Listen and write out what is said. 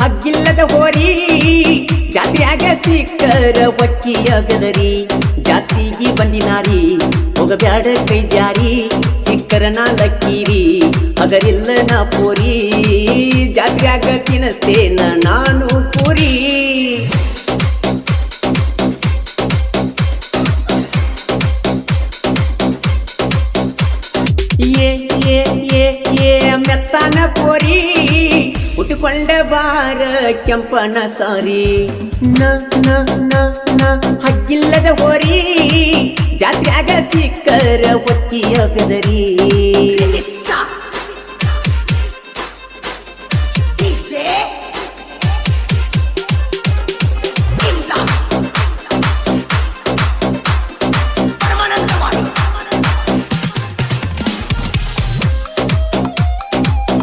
ಹಗ್ಗಿಲ್ಲದ ಹೋರಿ, ಜಾತ್ರೆಯಾಗ ಸಿಕ್ಕರ ಒಕ್ಕಿಯ ಬೆದರಿ. ಜಾತಿಗೆ ಬಂದಿನಾರಿ ಹೋಗಬ್ಯಾಡ ಕೈ ಜಾರಿ. ಸಿಕ್ಕರ ನಾ ಲಕ್ಕೀರಿ ಅಗರಿಲ್ಲ ನಾ ಪೋರಿ. ಜಾತ್ರೆಯಾಗ ತಿನ್ನಿಸ್ತೇನ ನಾನು ಬಾರ ಕೆಂಪನ ಸಾರಿ. ನ ನ ನ ನ ಹಗ್ಗಿಲ್ಲದ ಹೋರಿ. ಜಾತ್ರೆಯಾಗ ಸಿಕ್ಕರ ಒಕ್ಕಿಯ ಬೆದರಿ.